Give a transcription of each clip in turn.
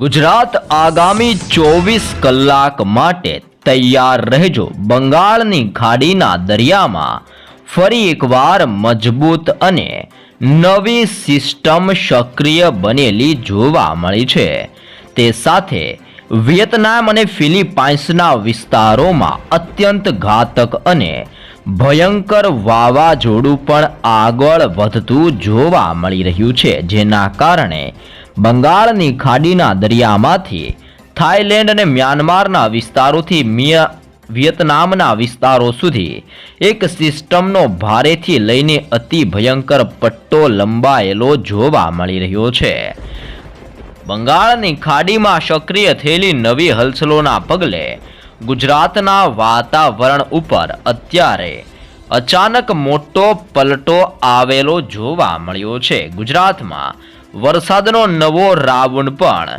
ગુજરાત આગામી ચોવીસ કલાક માટે તૈયાર રહેજો બંગાળની ખાડીના દરિયામાં. ફરી એકવાર મજબૂત અને નવી સિસ્ટમ સક્રિય બનેલી જોવા મળી છે. તે સાથે વિયેતનામ અને ફિલિપાઇન્સના વિસ્તારોમાં અત્યંત ઘાતક અને ભયંકર વાવાઝોડું પણ આગળ વધતું જોવા મળી રહ્યું છે, જેના કારણે બંગાળની ખાડીના દરિયામાંથી થાઇલેન્ડ અને મ્યાનમારના વિસ્તારોથી મિયા, વિયેતનામના વિસ્તારો સુધી એક સિસ્ટમનો ભારેથી લઈને અતિ ભયંકર પટ્ટો લંબાયેલો જોવા મળી રહ્યો છે. બંગાળની ખાડીમાં સક્રિય થયેલી નવી હલચલોના પગલે ગુજરાતના વાતાવરણ ઉપર અત્યારે અચાનક મોટો પલટો આવેલો જોવા મળ્યો છે. ગુજરાતમાં વરસાદનો નવો રાઉન્ડ પણ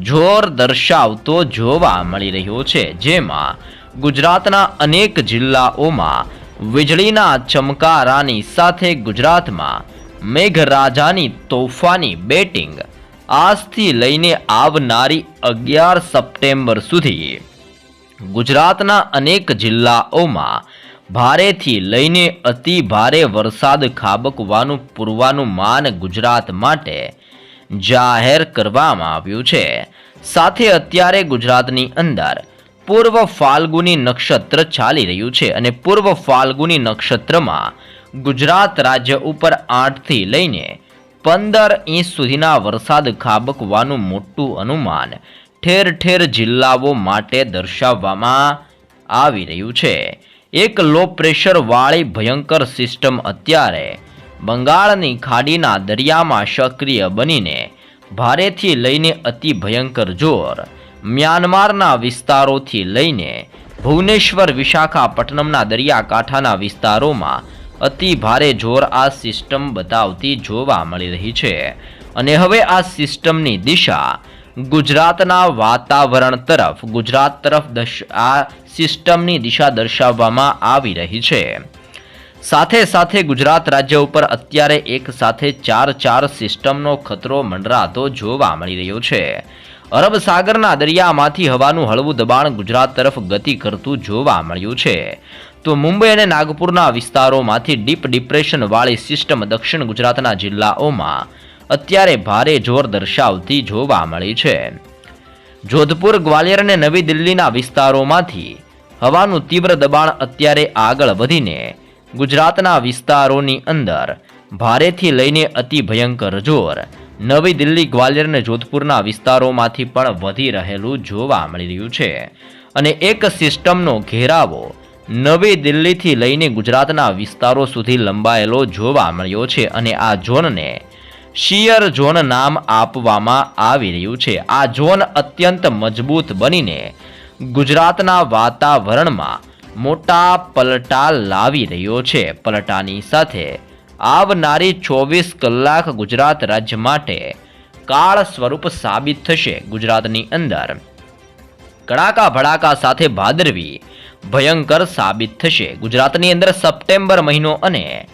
જોર દર્શાવતો જોવા મળી રહ્યો છે, જેમાં ગુજરાતના અનેક જિલ્લાઓમાં વીજળીના ચમકારાની સાથે ગુજરાતમાં મેઘરાજાની તોફાની બેટિંગ આજથી લઈને આવનારી અગિયાર સપ્ટેમ્બર સુધી ગુજરાતના અનેક જિલ્લાઓમાં ભારેથી લઈને અતિ ભારે વરસાદ ખાબકવાનું પૂર્વાનુમાન ગુજરાત માટે જાહેર કરવામાં આવ્યું છે. સાથે અત્યારે ગુજરાતની અંદર પૂર્વ ફાલ્ગુની નક્ષત્ર ચાલી રહ્યું છે અને પૂર્વ ફાલ્ગુની નક્ષત્રમાં ગુજરાત રાજ્ય ઉપર આઠથી લઈને પંદર ઇંચ સુધીના વરસાદ ખાબકવાનું મોટું અનુમાન ઠેર ઠેર જિલ્લાઓ માટે દર્શાવવામાં આવી રહ્યું છે. એક લો પ્રેશરવાળી ભયંકર સિસ્ટમ અત્યારે બંગાળની ખાડીના દરિયામાં સક્રિય બનીને ભારેથી લઈને અતિ ભયંકર જોર મ્યાનમારના વિસ્તારોથી લઈને ભુવનેશ્વર, વિશાખાપટ્ટનમના દરિયાકાંઠાના વિસ્તારોમાં અતિ ભારે જોર આ સિસ્ટમ બતાવતી જોવા મળી રહી છે. અને હવે આ સિસ્ટમની દિશા ગુજરાતના વાતાવરણ તરફ, ગુજરાત તરફ આ સિસ્ટમની દિશા દર્શાવવામાં આવી રહી છે. સાથે સાથે ગુજરાત રાજ્ય ઉપર અત્યારે એક સાથે ચાર ચાર સિસ્ટમનો ખતરો મંડરાતો જોવા મળી રહ્યો છે. અરબ સાગરના દરિયામાંથી હવાનું હળવું દબાણ ગુજરાત તરફ ગતિ કરતું જોવા મળ્યું છે. તો મુંબઈ અને નાગપુરના વિસ્તારોમાંથી ડીપ ડિપ્રેશનવાળી સિસ્ટમ દક્ષિણ ગુજરાતના જિલ્લાઓમાં અત્યારે ભારે જોર દર્શાવતી જોવા મળી છે. જોધપુર, ગ્વાલિયર અને નવી દિલ્હીના વિસ્તારોમાંથી હવાનું તીવ્ર દબાણ અત્યારે આગળ વધીને ગુજરાતના વિસ્તારોની અંદર ભારેથી લઈને અતિ ભયંકર જોર. નવી દિલ્હી ગ્વાલિયર અને જોધપુરના વિસ્તારોમાંથી પણ વધી રહેલું જોવા મળી રહ્યું છે. અને એક સિસ્ટમનો ઘેરાવો નવી દિલ્હીથી લઈને ગુજરાતના વિસ્તારો સુધી લંબાયેલો જોવા મળ્યો છે અને આ ઝોનને શિયર ઝોન નામ આપવામાં આવી રહ્યું છે. આ ઝોન અત્યંત મજબૂત બનીને ગુજરાતના વાતાવરણમાં મોટા પલટા લાવી રહ્યો છે. પલટાની સાથે આવનારી ચોવીસ કલાક ગુજરાત રાજ્ય માટે કાળ સ્વરૂપ સાબિત થશે. ગુજરાતની અંદર કડાકા ભડાકા સાથે ભાદરવી ભયંકર સાબિત થશે. ગુજરાતની અંદર સપ્ટેમ્બર મહિનો અને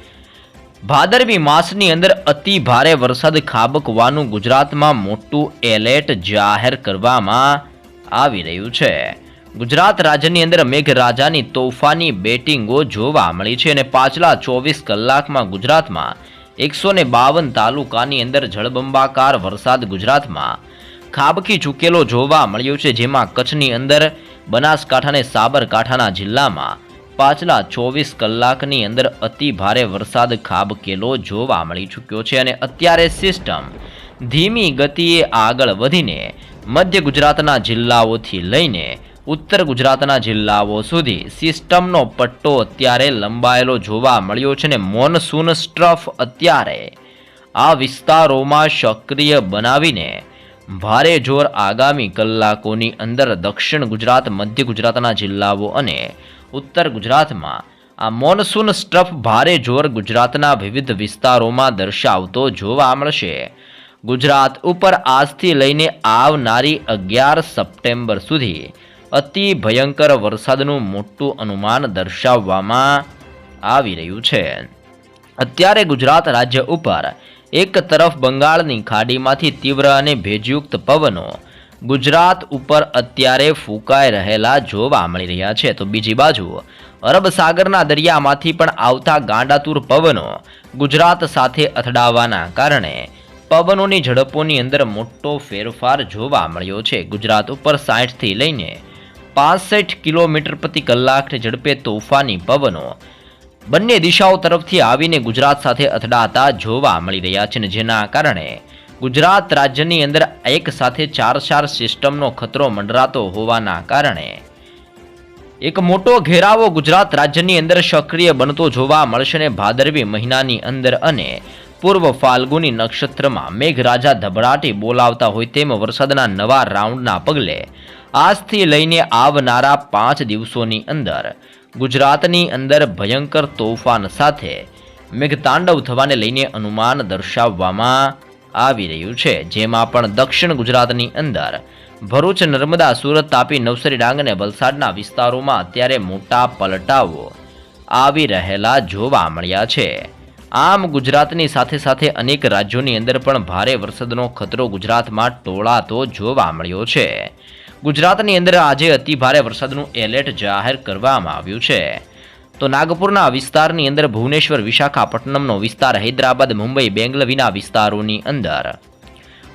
ભાદરવી માસની અંદર અતિ ભારે વરસાદ ખાબકવાનું ગુજરાતમાં મોટું એલર્ટ જાહેર કરવામાં આવી રહ્યું છે. ગુજરાત રાજ્યની અંદર મેઘરાજાની તોફાની બેટિંગો જોવા મળી છે અને પાછલા ચોવીસ કલાકમાં ગુજરાતમાં એકસો બાવન તાલુકાની અંદર જળબંબાકાર વરસાદ ગુજરાતમાં ખાબકી ચૂકેલો જોવા મળ્યો છે, જેમાં કચ્છની અંદર બનાસકાંઠા અને સાબરકાંઠાના જિલ્લામાં પાછલા ચોવીસ કલાકની અંદર અતિ ભારે વરસાદ ખાબકેલો જોવા મળી ચૂક્યો છે અને અત્યારે સિસ્ટમ ધીમી ગતિએ આગળ વધીને મધ્ય ગુજરાતના જિલ્લાઓથી લઈને ઉત્તર ગુજરાતના જિલ્લાઓ સુધી સિસ્ટમનો પટ્ટો અત્યારે લંબાયેલો જોવા મળ્યો છે ને મોનસૂન સ્ટ્રફ અત્યારે આ વિસ્તારોમાં સક્રિય બનાવીને ભારે જોર આગામી કલાકોની અંદર દક્ષિણ ગુજરાત, મધ્ય ગુજરાતના જિલ્લાઓ અને ઉત્તર ગુજરાતમાં આ મોનસૂન સ્ટ્રફ ભારે જોર ગુજરાતના વિવિધ વિસ્તારોમાં દર્શાવતો જોવા મળશે. ગુજરાત ઉપર આજથી લઈને આવનારી અગિયાર સપ્ટેમ્બર સુધી અતિ ભયંકર વરસાદનું મોટું અનુમાન દર્શાવવામાં આવી રહ્યું છે. અત્યારે ગુજરાત રાજ્ય ઉપર એક તરફ બંગાળની ખાડીમાંથી તીવ્ર અને ભેજયુક્ત પવનો ગુજરાત ઉપર અત્યારે ફૂંકાઈ રહેલા જોવા મળી રહ્યા છે. તો બીજી બાજુ અરબ સાગરના દરિયામાંથી પણ આવતા ગાંડાતુર પવનો ગુજરાત સાથે અથડાવાના કારણે પવનોની ઝડપોની અંદર મોટો ફેરફાર જોવા મળ્યો છે. ગુજરાત ઉપર સાઠથી લઈને પાસઠ કિલોમીટર પ્રતિ કલાકની ઝડપે તોફાની પવનો. બંને દિશાઓ તરફથી આવીને ગુજરાત સાથે અથડાતા જોવા મળી રહ્યા છે જેના કારણે ગુજરાત રાજ્યની અંદર એક સાથે ચાર ચાર સિસ્ટમનો ખતરો મંડરાતો હોવાના કારણે એક મોટો ઘેરાવો ગુજરાત રાજ્યની અંદર સક્રિય બનતો જોવા મળશે ને ભાદરવી મહિનાની અંદર અને પૂર્વ ફાલ્ગુની નક્ષત્રમાં મેઘરાજા ધબડાટી બોલાવતા હોય તેમ વરસાદના નવા રાઉન્ડના પગલે આજથી લઈને આવનારા પાંચ દિવસોની અંદર ગુજરાતની અંદર ભયંકર તોફાન સાથે મેઘતાંડવ થવાને લઈને અનુમાન દર્શાવવામાં આવી રહ્યું છે. જેમાં પણ દક્ષિણ ગુજરાતની અંદર ભરૂચ, નર્મદા, સુરત, તાપી, નવસારી, ડાંગ અને વલસાડના વિસ્તારોમાં અત્યારે મોટા પલટાઓ આવી રહેલા જોવા મળ્યા છે. આમ ગુજરાતની સાથે સાથે અનેક રાજ્યોની અંદર પણ ભારે વરસાદનો ખતરો ગુજરાતમાં ટોળાતો જોવા મળ્યો છે. ગુજરાતની અંદર આજે અતિ ભારે વરસાદનું એલર્ટ જાહેર કરવામાં આવ્યું છે. તો નાગપુરના વિસ્તારની અંદર ભુવનેશ્વર, વિશાખાપટ્ટનમનો વિસ્તાર, હૈદરાબાદ, મુંબઈ, બેંગલવીના વિસ્તારોની અંદર.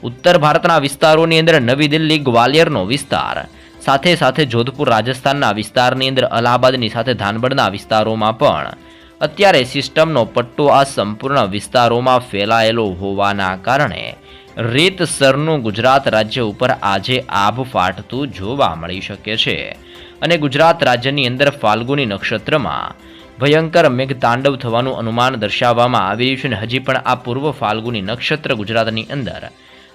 ઉત્તર ભારતના વિસ્તારોની અંદર નવી દિલ્હી, ગ્વાલિયરનો વિસ્તાર. સાથે સાથે જોધપુર, રાજસ્થાનના વિસ્તારની અંદર અલ્હાબાદની સાથે ધાનબડના વિસ્તારોમાં પણ. અત્યારે સિસ્ટમનો પટ્ટો આ સંપૂર્ણ વિસ્તારોમાં ફેલાયેલો હોવાના કારણે રીતસરનું ગુજરાત રાજ્ય ઉપર આજે આભ ફાટતું જોવા મળી શકે છે. અને ગુજરાત રાજ્યની અંદર ફાલ્ગુની નક્ષત્રમાં ભયંકર મેઘતાંડવ થવાનું અનુમાન દર્શાવવામાં આવી રહ્યું છે અને હજી પણ આ પૂર્વ ફાલ્ગુની નક્ષત્ર ગુજરાતની અંદર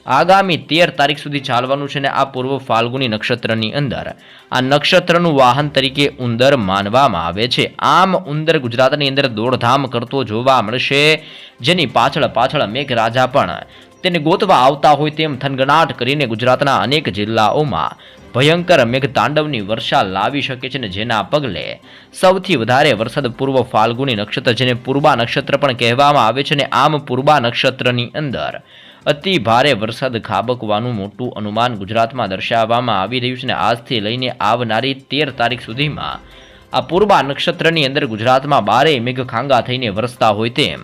આગામી તેર તારીખ સુધી ચાલવાનું છે અને આ પૂર્વ ફાલ્ગુની નક્ષત્રની અંદર. આ નક્ષત્રનું વાહન તરીકે ઉંદર માનવામાં આવે છે. આમ ઉંદર ગુજરાતની અંદર દોડધામ કરતો જોવા મળશે. જેની પાછળ પાછળ મેઘરાજા પણ તેને ગોતવા આવતા હોય તેમ થનગનાટ કરીને ગુજરાતના અનેક જિલ્લાઓમાં ભયંકર મેઘતાંડવની વર્ષા લાવી શકે છે ને જેના પગલે સૌથી વધારે વરસાદ પૂર્વ ફાલ્ગુની નક્ષત્ર જેને પૂર્વા નક્ષત્ર પણ કહેવામાં આવે છે ને આમ પૂર્વા નક્ષત્રની અંદર અતિ ભારે વરસાદ ખાબકવાનું મોટું અનુમાન ગુજરાતમાં દર્શાવવામાં આવી રહ્યું છે ને આજથી લઈને આવનારી તેર તારીખ સુધીમાં આ પૂર્વા નક્ષત્રની અંદર ગુજરાતમાં બારે મેઘખાંગા થઈને વરસતા હોય તેમ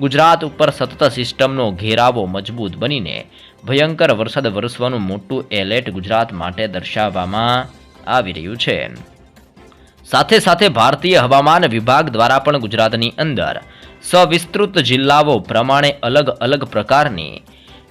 ગુજરાત ઉપર સતત સિસ્ટમનો ઘેરાવો મજબૂત બનીને ભયંકર વરસાદ વરસવાનું મોટું એલર્ટ ગુજરાત માટે દર્શાવવામાં આવી રહ્યું છે. સાથે સાથે ભારતીય હવામાન વિભાગ દ્વારા પણ ગુજરાતની અંદર સવિસ્તૃત જિલ્લાઓ પ્રમાણે અલગ અલગ પ્રકારની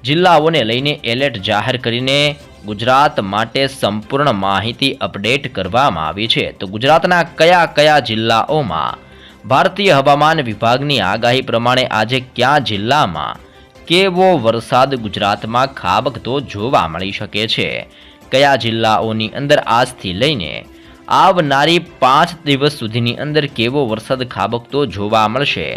જિલ્લાઓને લઈને એલર્ટ જાહેર કરીને ગુજરાત માટે સંપૂર્ણ માહિતી અપડેટ કરવામાં આવી છે. તો ગુજરાતના કયા કયા જિલ્લાઓમાં ભારતીય હવામાન વિભાગની આગાહી પ્રમાણે આજે કયા જિલ્લામાં કેવો વરસાદ ગુજરાતમાં ખાબકતો જોવા મળી શકે છે? કયા જિલ્લાઓની અંદર આજથી લઈને આવનારી પાંચ દિવસ સુધીની અંદર કેવો વરસાદ ખાબકતો જોવા મળશે?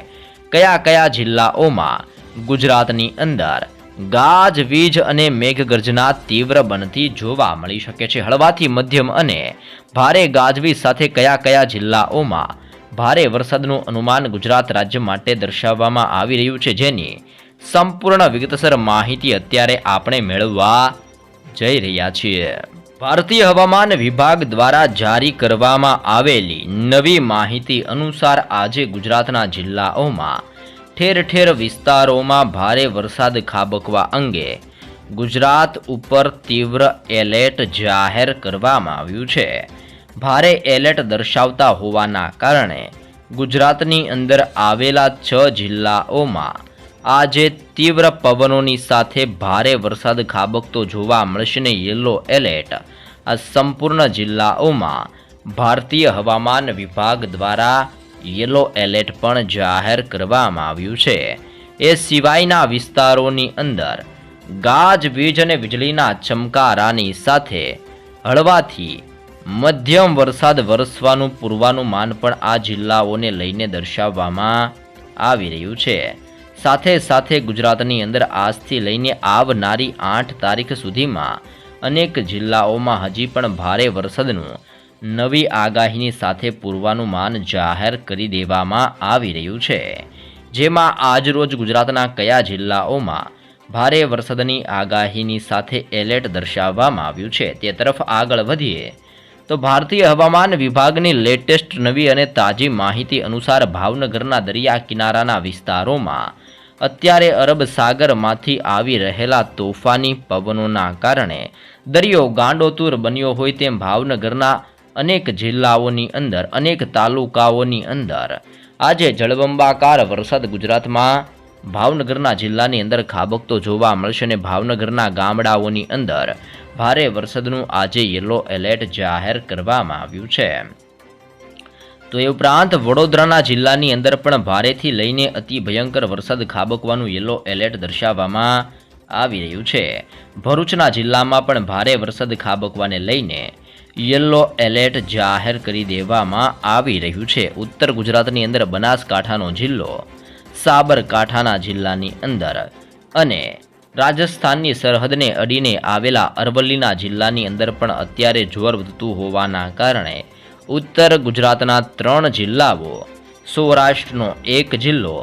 કયા કયા જિલ્લાઓમાં ગુજરાતની અંદર ગાજવીજ અને મેઘગર્જના તીવ્ર બનતી જોવા મળી શકે છે. હળવાથી મધ્યમ અને ભારે ગાજવીજ સાથે કયા કયા જિલ્લાઓમાં ભારે વરસાદનું અનુમાન ગુજરાત રાજ્ય માટે દર્શાવવામાં આવી રહ્યું છે, જેની સંપૂર્ણ વિગતસર માહિતી અત્યારે આપણે મેળવવા જઈ રહ્યા છીએ. ભારતીય હવામાન વિભાગ દ્વારા જારી કરવામાં આવેલી નવી માહિતી અનુસાર આજે ગુજરાતના જિલ્લાઓમાં ઠેર ઠેર વિસ્તારોમાં ભારે વરસાદ ખાબકવા અંગે ગુજરાત ઉપર તીવ્ર એલર્ટ જાહેર કરવામાં આવ્યું છે. ભારે એલર્ટ દર્શાવતા હોવાના કારણે ગુજરાતની અંદર આવેલા છ જિલ્લાઓમાં આજે તીવ્ર પવનોની સાથે ભારે વરસાદ ખાબકતો જોવા મળશે યલો એલર્ટ. આ સંપૂર્ણ જિલ્લાઓમાં ભારતીય હવામાન વિભાગ દ્વારા યલો એલર્ટ પણ જાહેર કરવામાં આવ્યું છે. એ સિવાયના વિસ્તારોની અંદર ગાજવીજ અને વીજળીના ચમકારાની સાથે હળવાથી મધ્યમ વરસાદ વરસવાનું પૂર્વાનુમાન પણ આ જિલ્લાઓને લઈને દર્શાવવામાં આવી રહ્યું છે. સાથે સાથે ગુજરાતની અંદર આજથી લઈને આવનારી આઠ તારીખ સુધીમાં અનેક જિલ્લાઓમાં હજી પણ ભારે વરસાદનું નવી આગાહીની સાથે પૂર્વાનુમાન જાહેર કરી દેવામાં આવી રહ્યું છે. જેમાં આજરોજ ગુજરાતના કયા જિલ્લાઓમાં ભારે વરસાદની આગાહીની સાથે એલર્ટ દર્શાવવામાં આવ્યું છે તે તરફ આગળ વધીએ, તો ભારતીય હવામાન વિભાગની લેટેસ્ટ નવી અને તાજી માહિતી અનુસાર ભાવનગરના દરિયા કિનારાના વિસ્તારોમાં અત્યારે અરબ સાગરમાંથી આવી રહેલા તોફાની પવનોના કારણે દરિયો ગાંડોતુર બન્યો હોય તેમ ભાવનગરના અનેક જિલ્લાઓની અંદર, અનેક તાલુકાઓની અંદર. આજે જળબંબાકાર વરસાદ ગુજરાતમાં ભાવનગરના જિલ્લાની અંદર ખાબકતો જોવા મળશે અને ભાવનગરના ગામડાઓની અંદર ભારે વરસાદનું આજે યલો એલર્ટ જાહેર કરવામાં આવ્યું છે. તો એ ઉપરાંત વડોદરાના જિલ્લાની અંદર પણ ભારેથી લઈને અતિ ભયંકર વરસાદ ખાબકવાનું યલો એલર્ટ દર્શાવવામાં આવી રહ્યું છે. ભરૂચના જિલ્લામાં પણ ભારે વરસાદ ખાબકવાને લઈને યલો એલર્ટ જાહેર કરી દેવામાં આવી રહ્યું છે. ઉત્તર ગુજરાતની અંદર બનાસકાંઠાનો જિલ્લો, સાબરકાંઠાના જિલ્લાની અંદર અને રાજસ્થાનની સરહદને અડીને આવેલા અરવલ્લીના જિલ્લાની અંદર પણ અત્યારે જોર વધતું હોવાના કારણે ઉત્તર ગુજરાતના ત્રણ જિલ્લાઓ, સૌરાષ્ટ્રનો એક જિલ્લો,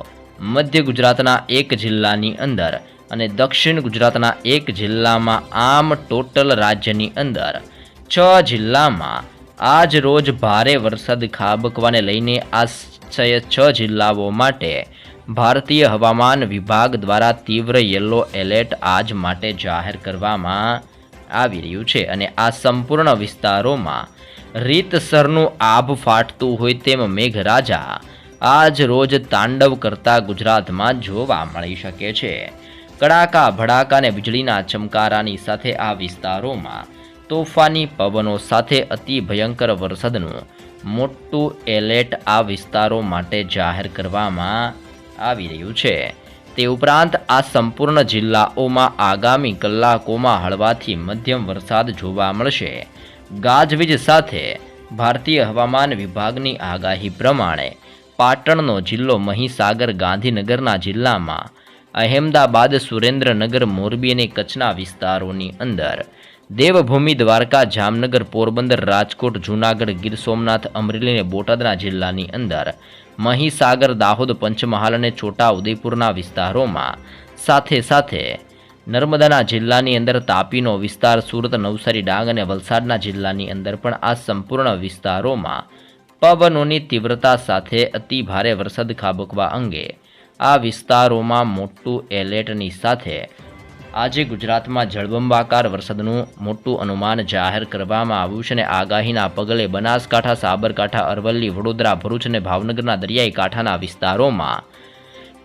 મધ્ય ગુજરાતના એક જિલ્લાની અંદર અને દક્ષિણ ગુજરાતના એક જિલ્લામાં આમ ટોટલ રાજ્યની અંદર છ જિલ્લામાં આજ રોજ ભારે વરસાદ ખાબકવાને લઈને આશ્ચર્ય છ જિલ્લાઓ માટે ભારતીય હવામાન વિભાગ દ્વારા તીવ્ર યલો એલર્ટ આજ માટે જાહેર કરવામાં આવી રહ્યું છે અને આ સંપૂર્ણ વિસ્તારોમાં રીતસરનું આભ ફાટતું હોય તેમ મેઘરાજા આજ રોજ તાંડવ કરતા ગુજરાતમાં જોવા મળી શકે છે. કડાકા, ભડાકા અને વીજળીના ચમકારાની સાથે આ વિસ્તારોમાં તોફાની પવનો સાથે અતિ ભયંકર વરસાદનું મોટું એલર્ટ આ વિસ્તારો માટે જાહેર કરવામાં આવી રહ્યું છે. તે ઉપરાંત આ સંપૂર્ણ જિલ્લાઓમાં આગામી કલાકોમાં હળવાથી મધ્યમ વરસાદ જોવા મળશે. ગાજવીજ સાથે ભારતીય હવામાન વિભાગની આગાહી પ્રમાણે પાટણનો જિલ્લો મહીસાગર ગાંધીનગરના જિલ્લામાં, અહેમદાબાદ સુરેન્દ્રનગર મોરબી અને કચ્છના વિસ્તારોની અંદર દેવભૂમિ દ્વારકા, જામનગર, પોરબંદર, રાજકોટ, જૂનાગઢ, ગીર સોમનાથ, અમરેલી અને બોટાદના જિલ્લાની અંદર મહીસાગર, દાહોદ, પંચમહાલ અને છોટા ઉદેપુરના વિસ્તારોમાં સાથે સાથે નર્મદાના જિલ્લાની અંદર તાપીનો વિસ્તાર, સુરત, નવસારી, ડાંગ અને વલસાડના જિલ્લાની અંદર પણ આ સંપૂર્ણ વિસ્તારોમાં પવનોની તીવ્રતા સાથે અતિ ભારે વરસાદ ખાબકવા અંગે આ વિસ્તારોમાં મોટું એલર્ટની સાથે આજે ગુજરાતમાં જળબંબાકાર વરસાદનું મોટું અનુમાન જાહેર કરવામાં આવ્યું છે અને આગાહીના પગલે બનાસકાંઠા, સાબરકાંઠા, અરવલ્લી, વડોદરા, ભરૂચ અને ભાવનગરના દરિયાઈ કાંઠાના વિસ્તારોમાં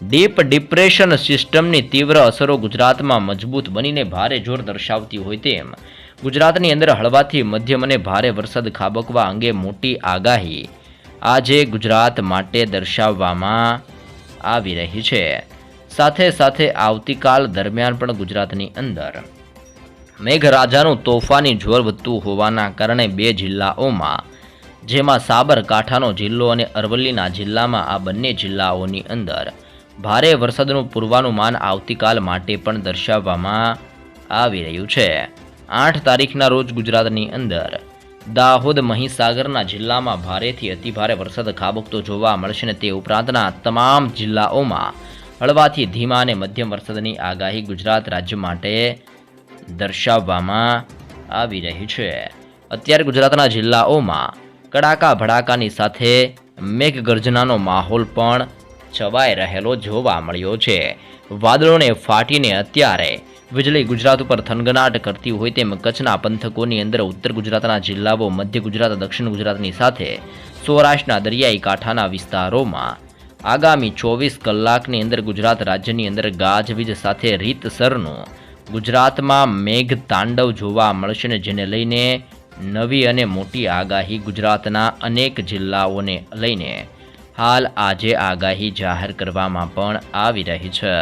ડીપ ડિપ્રેશન સિસ્ટમની તીવ્ર અસરો ગુજરાતમાં મજબૂત બનીને ભારે જોર દર્શાવતી હોય તેમ ગુજરાતની અંદર હળવાથી મધ્યમ અને ભારે વરસાદ ખાબકવા અંગે મોટી આગાહી આજે ગુજરાત માટે દર્શાવવામાં આવી રહી છે. સાથે સાથે આવતીકાલ દરમિયાન પણ ગુજરાતની અંદર મેઘરાજાનું તોફાની જોર વધતું હોવાના કારણે બે જિલ્લાઓમાં, જેમાં સાબરકાંઠાનો જિલ્લો અને અરવલ્લીના જિલ્લામાં આ બંને જિલ્લાઓની અંદર ભારે વરસાદનું પૂર્વાનુમાન આવતીકાલ માટે પણ દર્શાવવામાં આવી રહ્યું છે. આઠ તારીખના રોજ ગુજરાતની અંદર દાહોદ મહીસાગરના જિલ્લામાં ભારેથી અતિભારે વરસાદ ખાબકતો જોવા મળશે ને તે ઉપરાંતના તમામ જિલ્લાઓમાં હળવાથી ધીમા અને મધ્યમ વરસાદની આગાહી ગુજરાત રાજ્ય માટે દર્શાવવામાં આવી રહી છે. અત્યારે ગુજરાતના જિલ્લાઓમાં કડાકા ભડાકાની સાથે મેઘગર્જનાનો માહોલ પણ છવાઈ રહેલો જોવા મળ્યો છે. વાદળોને ફાટીને અત્યારે વીજળી ગુજરાત ઉપર થનગનાટ કરતી હોય તેમ કચ્છના પંથકોની અંદર ઉત્તર ગુજરાતના જિલ્લાઓ, મધ્ય ગુજરાત, દક્ષિણ ગુજરાતની સાથે સૌરાષ્ટ્રના દરિયાઈ કાંઠાના વિસ્તારોમાં આગામી ચોવીસ કલાકની અંદર ગુજરાત રાજ્યની અંદર ગાજવીજ સાથે રીતસરનું ગુજરાતમાં મેઘ તાંડવ જોવા મળશે ને જેને લઈને નવી અને મોટી આગાહી ગુજરાતના અનેક જિલ્લાઓને લઈને. હાલ આજે આગાહી જાહેર કરવામાં પણ આવી રહી છે.